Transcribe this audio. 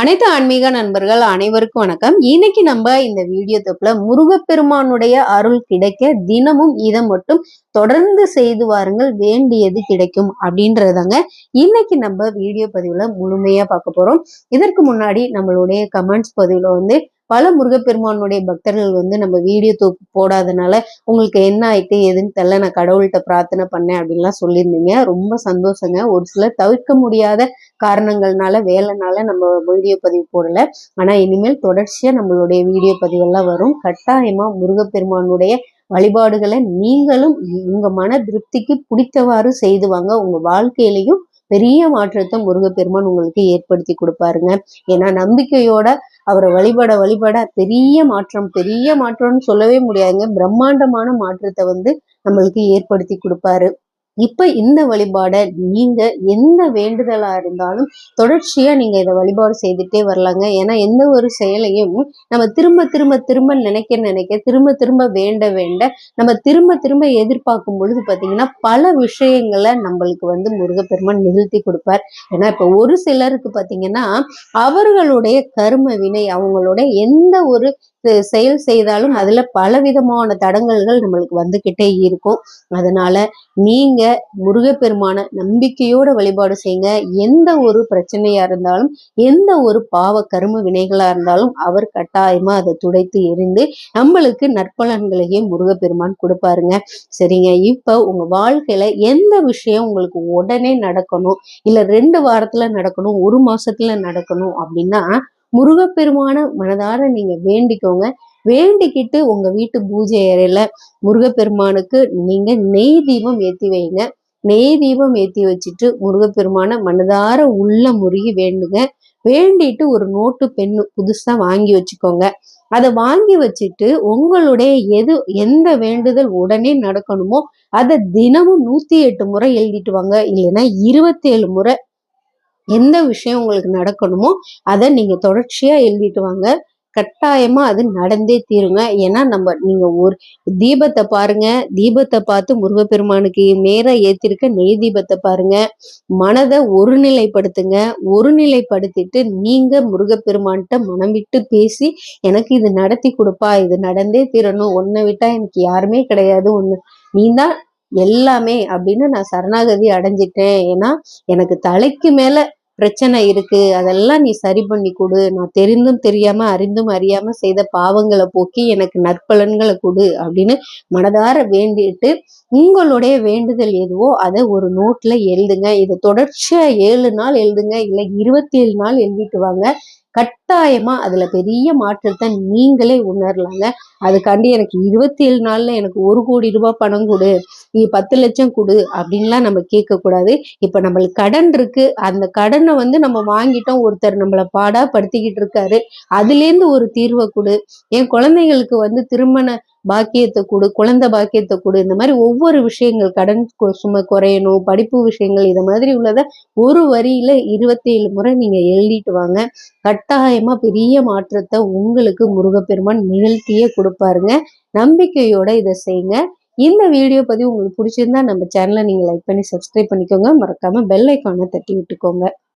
அனைத்து ஆன்மீக நண்பர்கள் அனைவருக்கும் வணக்கம். இன்னைக்கு நம்ம இந்த வீடியோ தொப்புல முருகப்பெருமானுடைய அருள் கிடைக்க தினமும் இதை மட்டும் தொடர்ந்து செய்து வாருங்கள் வேண்டியது கிடைக்கும் அப்படின்றதாங்க இன்னைக்கு நம்ம வீடியோ பதிவுல முழுமையா பார்க்க போறோம். இதற்கு முன்னாடி நம்மளுடைய கமெண்ட்ஸ் பதிவுல வந்து பல முருகப்பெருமானுடைய பக்தர்கள் வந்து நம்ம வீடியோ தொகுப்பு போடாதனால உங்களுக்கு என்ன ஆயிட்டு எதுன்னு தெரியல நான் கடவுள்கிட்ட பிரார்த்தனை பண்ணேன் அப்படின்லாம் சொல்லியிருந்தீங்க. ரொம்ப சந்தோஷங்க. ஒரு சிலர் தவிர்க்க முடியாத காரணங்கள்னால வேலைனால நம்ம வீடியோ பதிவு போடல. ஆனா இனிமேல் தொடர்ச்சியா நம்மளுடைய வீடியோ பதிவெல்லாம் வரும். கட்டாயமா முருகப்பெருமானுடைய வழிபாடுகளை நீங்களும் உங்க மன திருப்திக்கு பிடித்தவாறு செய்து வாங்க. உங்க வாழ்க்கையிலையும் பெரிய மாற்றத்தை முருகப்பெருமான் உங்களுக்கு ஏற்படுத்தி கொடுப்பாருங்க. ஏன்னா நம்பிக்கையோட அவரை வழிபட வழிபட பெரிய மாற்றம் பெரிய மாற்றம்னு சொல்லவே முடியாதுங்க. பிரம்மாண்டமான மாற்றத்தை வந்து நம்மளுக்கு ஏற்படுத்தி கொடுப்பாரு. இப்ப இந்த வழிபாடை நீங்க எந்த வேண்டுதலா இருந்தாலும் தொடர்ச்சியா நீங்க இதை வழிபாடு செய்துட்டே வரலாங்க. ஏன்னா எந்த ஒரு செயலையும் நம்ம திரும்ப திரும்ப திரும்ப நினைக்க நினைக்க திரும்ப திரும்ப வேண்ட வேண்ட நம்ம திரும்ப திரும்ப எதிர்பார்க்கும் பொழுது பாத்தீங்கன்னா பல விஷயங்களை நம்மளுக்கு வந்து முருகப்பெருமான் நிகழ்த்தி கொடுப்பார். ஏன்னா இப்ப ஒரு சிலருக்கு பாத்தீங்கன்னா அவர்களுடைய கரும வினை அவங்களுடைய எந்த ஒரு செயல் செய்தாலும் அதுல பலவிதமான தடங்கல்கள் நம்மளுக்கு வந்துகிட்டே இருக்கும். அதனால நீங்க முருகப்பெருமான நம்பிக்கையோட வழிபாடு செய்யுங்க எந்த ஒரு பிரச்சனையா இருந்தாலும் எந்த ஒரு பாவ கரும வினைகளா இருந்தாலும் அவர் கட்டாயமா அதை துடைத்து எரிந்து நம்மளுக்கு நற்பலன்களையும் முருகப்பெருமான் கொடுப்பாருங்க. சரிங்க. இப்ப உங்க வாழ்க்கையில எந்த விஷயம் உங்களுக்கு உடனே நடக்கணும்? இல்ல ரெண்டு வாரத்துல நடக்கணும் ஒரு மாசத்துல நடக்கணும் அப்படின்னா முருகப்பெருமான மனதார நீங்க வேண்டிக்கோங்க. வேண்டிக்கிட்டு உங்க வீட்டு பூஜை அறையில முருகப்பெருமானுக்கு நீங்க நெய் தீபம் ஏத்தி வைங்க. நெய் தீபம் ஏத்தி வச்சுட்டு முருகப்பெருமான மனதார உள்ள முருகி வேண்டுங்க. வேண்டிட்டு ஒரு நோட்டு பெண்ணு புதுசா வாங்கி வச்சுக்கோங்க. அதை வாங்கி வச்சுட்டு உங்களுடைய எது எந்த வேண்டுதல் உடனே நடக்கணுமோ அதை தினமும் நூத்தி எட்டு முறை எழுதிட்டு வாங்க. இல்லைன்னா இருபத்தி ஏழு முறை எந்த விஷயம் உங்களுக்கு நடக்கணுமோ அதை நீங்க தொடர்ச்சியா எழுதிட்டு வாங்க. கட்டாயமா அது நடந்தே தீருங்க. ஏன்னா நம்ம நீங்க ஒரு தீபத்தை பாருங்க. தீபத்தை பார்த்து முருகப்பெருமானுக்கு நேரா ஏத்திருக்க நெய் தீபத்தை பாருங்க. மனதை ஒருநிலைப்படுத்துங்க. ஒருநிலைப்படுத்திட்டு நீங்க முருகப்பெருமான்கிட்ட மனம் விட்டு பேசி எனக்கு இது நடத்தி கொடுப்பா. இது நடந்தே தீரணும். ஒன்னை விட்டா எனக்கு யாருமே கிடையாது. ஒண்ணு நீ தான் எல்லாமே அப்படின்னு நான் சரணாகதி அடைஞ்சிட்டேன். ஏன்னா எனக்கு தலைக்கு மேல பிரச்சனை இருக்கு. அதெல்லாம் நீ சரி பண்ணி கொடு. நான் தெரிந்தும் தெரியாம அறிந்தும் அறியாம செய்த பாவங்களை போக்கி எனக்கு நற்பலன்களை கொடு அப்படின்னு மனதார வேண்டிட்டு உங்களுடைய வேண்டுதல் எதுவோ அதை ஒரு நோட்ல எழுதுங்க. இதை தொடர்ச்சியா ஏழு நாள் எழுதுங்க. இல்லை இருபத்தி ஏழு நாள் எழுதிட்டு வாங்க. கட்டாயமா அதுல பெரிய மாற்றத்தை நீங்களே உணரலாங்க. அதுக்காண்டி எனக்கு இருபத்தி ஏழு நாள்ல எனக்கு ஒரு கோடி ரூபாய் பணம் கொடு. நீ பத்து லட்சம் கொடு அப்படின்லாம் நம்ம கேட்கக்கூடாது. இப்போ நம்மளுக்கு கடன் இருக்கு. அந்த கடனை வந்து நம்ம வாங்கிட்டோம். ஒருத்தர் நம்மளை பாடா படுத்திக்கிட்டு இருக்காரு. அதுலேருந்து ஒரு தீர்வை கொடு. என் குழந்தைங்களுக்கு வந்து திருமண பாக்கியத்தை கொடு குழந்தை பாக்கியத்தை கொடு. இந்த மாதிரி ஒவ்வொரு விஷயங்கள் கடன் சுமை குறையணும் படிப்பு விஷயங்கள் இதை மாதிரி உள்ளதை ஒரு வரியில இருபத்தி ஏழு முறை நீங்க எழுதிட்டு வாங்க. கட்டாயமா பெரிய மாற்றத்தை உங்களுக்கு முருகப்பெருமான் நிகழ்த்தியே கொடுப்பாருங்க. நம்பிக்கையோட இதை செய்யுங்க இந்த வீடியோ பதிவு உங்களுக்கு பிடிச்சிருந்தா நம்ம சேனலை நீங்க லைக் பண்ணி சப்ஸ்கிரைப் பண்ணிக்கோங்க. மறக்காம பெல் ஐக்கானை தட்டி விட்டுக்கோங்க.